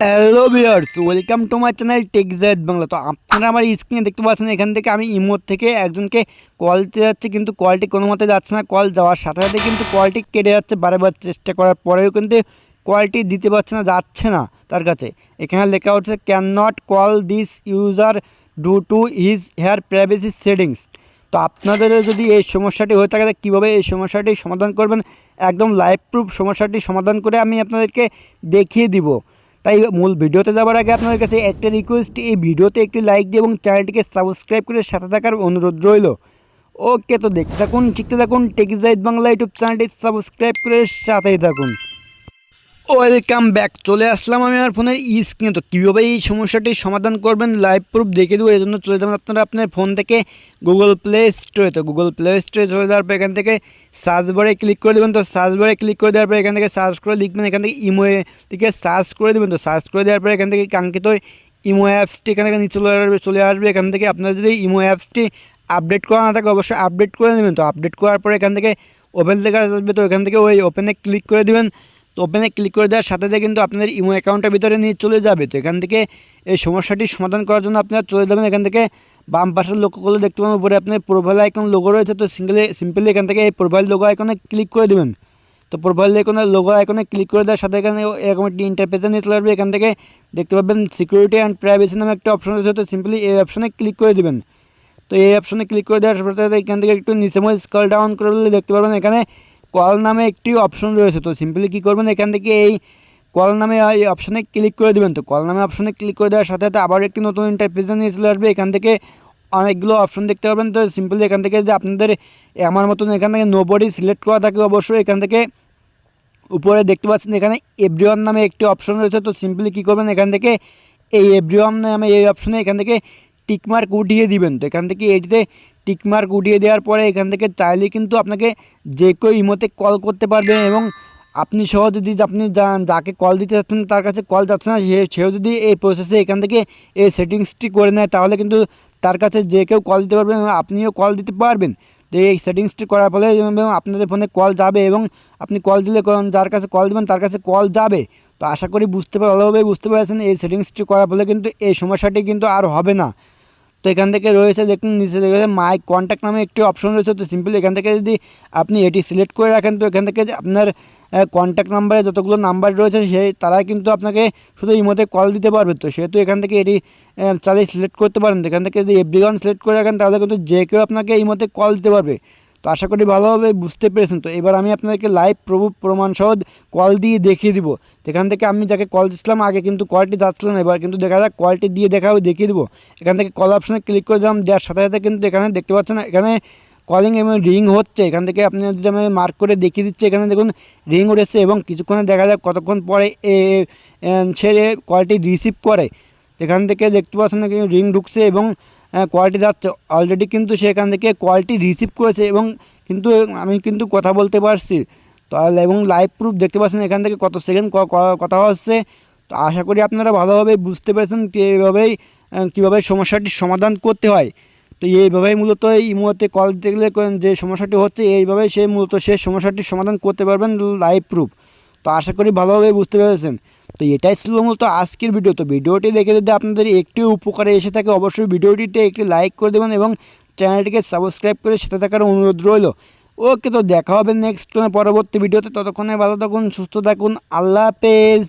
Hello viewers welcome to my channel টেকজাইট Bangla তো আপনারা আমার স্ক্রিনে দেখতে পাচ্ছেন, এখান থেকে আমি ইমোর থেকে একজনকে কল দিতে যাচ্ছি, কিন্তু কলটি কোনো মতে যাচ্ছে না। কল যাওয়ার সাথে সাথে কিন্তু কলটি কেটে যাচ্ছে বারবার চেষ্টা করার পরেও কিন্তু কলটি দিতে পারছে না, যাচ্ছে না তার কাছে। এখানে লেখা হচ্ছে can not call this user due to his her privacy settings তো আপনাদের যদি এই সমস্যাটি হয়ে থাকে কীভাবে এই সমস্যাটি সমাধান করবেন? একদম লাইভ প্রুফ সমস্যাটি সমাধান করে আমি আপনাদেরকে দেখিয়ে দিব। তাই মূল ভিডিওতে যাওয়ার আগে আপনাদের কাছে একটা রিকোয়েস্ট এই ভিডিওতে একটি লাইক দিয়ে এবং চ্যানেলটিকে সাবস্ক্রাইব করে সাথে থাকার অনুরোধ রইল। ওকে তো দেখতে থাকুন শিখতে থাকুন টেকিজাইদ বাংলা ইউটিউব চ্যানেলটি সাবস্ক্রাইব করে সাথেই থাকুন। ওয়েলকাম ব্যাক চলে আসলাম আমি আমার ফোনের স্ক্রিনে তো কীভাবে এই সমস্যাটির সমাধান করবেন? লাইভ প্রুফ দেখে দেবো। এই জন্য চলে যাবেন আপনারা, আপনার ফোন থেকে গুগল প্লে স্টোরে তো গুগল প্লে স্টোরে চলে যাওয়ার পর এখান থেকে সার্চ বারে ক্লিক করে দেবেন। তো সার্চ বারে ক্লিক করে দেওয়ার পর এখান থেকে সার্চ করে লিখবেন। এখান থেকে ইমো থেকে সার্চ করে দেবেন। তো সার্চ করে দেওয়ার পর এখান থেকে কাঙ্ক্ষিত ইমো অ্যাপসটি এখান থেকে নিচে চলে আসবে চলে আসবে। এখান থেকে আপনারা যদি ইমো অ্যাপসটি আপডেট করা না থাকে, অবশ্যই আপডেট করে নেবেন। তো আপডেট করার পর এখান থেকে ওপেন লেখা আসবে। তো এখান থেকে ওই ওপেনে ক্লিক করে দেবেন। তো ওপেনে ক্লিক করে দেওয়ার সাথে সাথে কিন্তু আপনাদের ইমো অ্যাকাউন্টের ভিতরে নিয়ে চলে যাবে। তো এখান থেকে এই সমস্যাটি সমাধান করার জন্য আপনারা চলে যাবেন এখান থেকে বাম পাশের লক্ষ্য করলে দেখতে পাবেন। উপরে আপনার প্রোফাইল আইকন লোগো রয়েছে। তো সিঙ্গেলে সিম্পলি এখান থেকে এই প্রোফাইল লোগো আইকনে ক্লিক করে দেবেন। তো প্রোফাইল আইকনে লোগো আইকনে ক্লিক করে দেওয়ার সাথে এখানে এরকম একটি ইন্টারপেজে নিয়ে চলে আসবে। এখান থেকে দেখতে পাবেন সিকিউরিটি অ্যান্ড প্রাইভেসি নামে একটা অপশন রয়েছে। তো সিম্পলি এই অপশনে ক্লিক করে দেবেন। তো এই অপশনে ক্লিক করে দেওয়ার সাথে এখান থেকে একটু নিচে মধ্যে স্কল ডাউন করলে দেখতে পাবেন এখানে কল নামে একটি অপশন রয়েছে। তো সিম্পলি কী করবেন? এখান থেকে এই কল নামে এই অপশনে ক্লিক করে দেবেন। তো কল নামে অপশনে ক্লিক করে দেওয়ার সাথে সাথে আবার একটি নতুন ইন্টারপ্রেজেন্ট নিয়ে চলে আসবে। এখান থেকে অনেকগুলো অপশন দেখতে পাবেন তো সিম্পলি এখান থেকে যে আপনাদের আমার মতন এখান থেকে নো বডি সিলেক্ট করা থাকে, অবশ্যই এখান থেকে উপরে দেখতে পাচ্ছেন এখানে এভরিওয়ান নামে একটি অপশন রয়েছে। তো সিম্পলি কী করবেন? এখান থেকে এই এভরিওয়ান নামে এই অপশনে এখান থেকে টিকমার্ক উঠিয়ে দিবেন। তো এখান থেকে এটিতে টিকমার্ক উঠিয়ে দেওয়ার পরে এখান থেকে চাইলে কিন্তু আপনাকে যে কেউ ইমোতে কল করতে পারবেন এবং আপনি সহ যদি আপনি যাকে কল দিতে চাচ্ছেন তার কাছে কল যাচ্ছে না, সে, সেও যদি এই প্রসেসে এখান থেকে এই সেটিংসটি করে নেয়, তাহলে কিন্তু তার কাছে যে কেউ কল দিতে পারবেন আপনিও কল দিতে পারবেন। তো এই সেটিংসটি করার ফলে আপনাদের ফোনে কল যাবে এবং আপনি কল দিলে যার কাছে কল দেবেন তার কাছে কল যাবে। তো আশা করি বুঝতে ভালোভাবে বুঝতে পেরেছেন এই সেটিংসটি করার ফলে কিন্তু এই সমস্যাটি কিন্তু আর হবে না। তো এখান থেকে রয়েছে, দেখুন, নিচে রয়েছে মাই কন্ট্যাক্ট নামে একটি অপশন রয়েছে। তো সিম্পলি এখান থেকে যদি আপনি এটি সিলেক্ট করে রাখেন, তো এখান থেকে আপনার কন্ট্যাক্ট নাম্বারে যতগুলো নাম্বার রয়েছে সেই তারা কিন্তু আপনাকে শুধু ইমোতে কল দিতে পারবে। তো সেহেতু এখান থেকে এটি চালিয়ে সিলেক্ট করতে পারেন। এখান থেকে যদি এভরিওয়ান সিলেক্ট করে রাখেন, তাহলে কিন্তু যে কেউ আপনাকে ইমোতে কল দিতে পারবে। তো আশা করি ভালোভাবে বুঝতে পেরেছেন। তো এবার আমি আপনাদেরকে লাইভ প্রভু প্রমাণ সহ কল দিয়ে দেখিয়ে দিব। এখান থেকে আমি যাকে কল দিচ্ছিলাম আগে কিন্তু কলটি যাচ্ছিল না, এবার কিন্তু দেখা যাক কলটি দিয়ে দেখাও, দেখিয়ে দিব। এখান থেকে কল অপশানে ক্লিক করে দিলাম, দেওয়ার সাথে সাথে কিন্তু এখানে দেখতে পাচ্ছেন, এখানে কলিং এবং রিং হচ্ছে। এখান থেকে আপনি যদি আমি মার্ক করে দেখিয়ে দিচ্ছি, এখানে দেখুন রিং উঠেছে এবং কিছুক্ষণে দেখা যাক কতক্ষণ পরে এ সে কলটি রিসিভ করে। এখান থেকে দেখতে পাচ্ছেন রিং ঢুকছে এবং কোয়ালিটি যাচ্ছে। অলরেডি কিন্তু সে এখান থেকে কোয়ালিটি রিসিভ করেছে এবং কিন্তু আমি কিন্তু কথা বলতে পারছি। তাহলে এবং লাইভ প্রুফ দেখতে পাচ্ছেন এখান থেকে কত সেকেন্ড কথা হচ্ছে। তো আশা করি আপনারা ভালোভাবে বুঝতে পেরেছেন কি এইভাবেই কীভাবে সমস্যাটির সমাধান করতে হয়। তো এইভাবেই মূলত এই মুহূর্তে কল দিতে গেলে যে সমস্যাটি হচ্ছে, এইভাবেই সে মূলত সেই সমস্যাটির সমাধান করতে পারবেন লাইভ প্রুফ তো আশা করি ভালোভাবে বুঝতে পেরেছেন। তো এটাই ছিল মূলত আজকের ভিডিও। তো ভিডিওটি দেখে যদি আপনাদের একটি উপকারে এসে থাকে, অবশ্যই ভিডিওটিতে একটি লাইক করে দেবেন এবং চ্যানেলটিকে সাবস্ক্রাইব করে সাথে থাকার অনুরোধ রইল। ওকে, তো দেখা হবে নেক্সট পরবর্তী ভিডিওতে। ততক্ষণে ভালো থাকুন, সুস্থ থাকুন। আল্লাহ হাফেজ।